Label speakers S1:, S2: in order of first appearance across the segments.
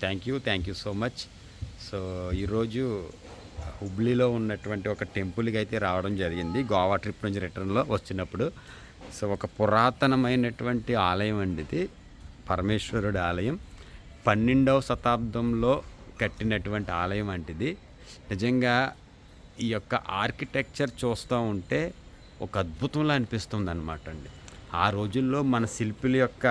S1: Thank you thank you so much so ఈరోజు హుబ్లీలో ఉన్నటువంటి ఒక టెంపుల్కి అయితే రావడం జరిగింది. గోవా ట్రిప్ నుంచి రిటర్న్లో వచ్చినప్పుడు. సో ఒక పురాతనమైనటువంటి ఆలయం అండి ఇది. పరమేశ్వరుడి ఆలయం. పన్నెండవ శతాబ్దంలో కట్టినటువంటి ఆలయం అంటిది నిజంగా ఈ యొక్క ఆర్కిటెక్చర్ చూస్తూ ఉంటే ఒక అద్భుతంలా అనిపిస్తుంది అనమాట అండి. ఆ రోజుల్లో మన శిల్పుల యొక్క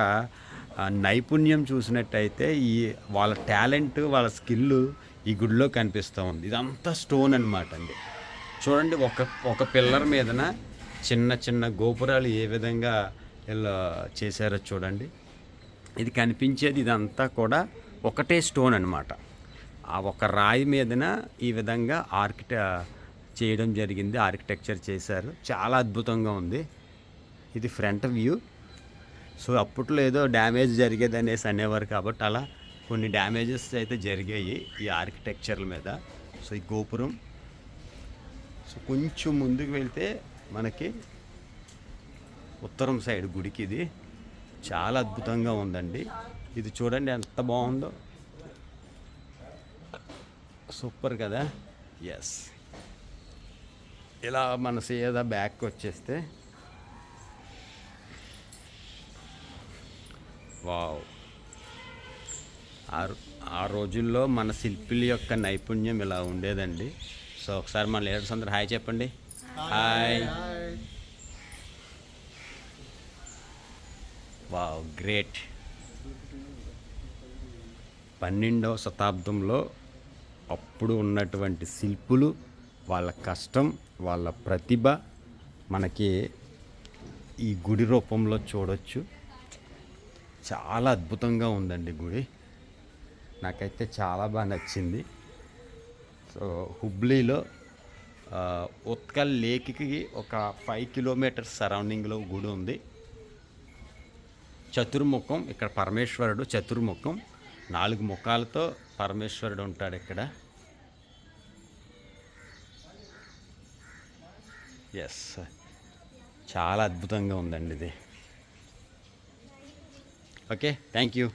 S1: నైపుణ్యం చూసినట్టయితే ఈ వాళ్ళ టాలెంట్ వాళ్ళ స్కిల్ ఈ గుడిలో కనిపిస్తూ ఉంది. ఇదంతా స్టోన్ అనమాట అండి. చూడండి ఒక ఒక పిల్లర్ మీదన చిన్న చిన్న గోపురాలు ఏ విధంగా ఇలా చేశారో చూడండి. ఇది కనిపించేది ఇదంతా కూడా ఒకటే స్టోన్ అనమాట ఆ ఒక రాయి మీదన ఈ విధంగా ఆర్కిట చేయడం జరిగింది ఆర్కిటెక్చర్ చేశారు. చాలా అద్భుతంగా ఉంది. ఇది ఫ్రంట్ వ్యూ. సో అప్పట్లో ఏదో డ్యామేజ్ జరిగేది అనేసి అనేవారు కాబట్టి అలా కొన్ని డ్యామేజెస్ అయితే జరిగాయి ఈ ఆర్కిటెక్చర్ల మీద. సో ఈ గోపురం. సో కొంచెం ముందుకు వెళ్తే మనకి ఉత్తరం సైడ్ గుడికి ఇది. చాలా అద్భుతంగా ఉందండి. ఇది చూడండి ఎంత బాగుందో. సూపర్ కదా. ఎస్ ఇలా మన సీదా బ్యాక్ వచ్చేస్తే వావ్. ఆ రోజుల్లో మన శిల్పుల యొక్క నైపుణ్యం ఇలా ఉండేదండి. సో ఒకసారి మన లీడర్స్ అందరు హాయ్ చెప్పండి. హాయ్. Wow great. పన్నెండవ శతాబ్దంలో అప్పుడు ఉన్నటువంటి శిల్పులు వాళ్ళ కష్టం వాళ్ళ ప్రతిభ మనకి ఈ గుడి రూపంలో చూడొచ్చు. చాలా అద్భుతంగా ఉందండి గుడి. నాకైతే చాలా బాగా నచ్చింది. సో హుబ్లీలో ఉత్కల్ లేక్కి ఒక ఫైవ్ కిలోమీటర్స్ సరౌండింగ్లో గుడి ఉంది. చతుర్ముఖం ఇక్కడ పరమేశ్వరుడు చతుర్ముఖం నాలుగు ముఖాలతో పరమేశ్వరుడు ఉంటాడు ఇక్కడ. ఎస్ చాలా అద్భుతంగా ఉందండి ఇది. Okay thank you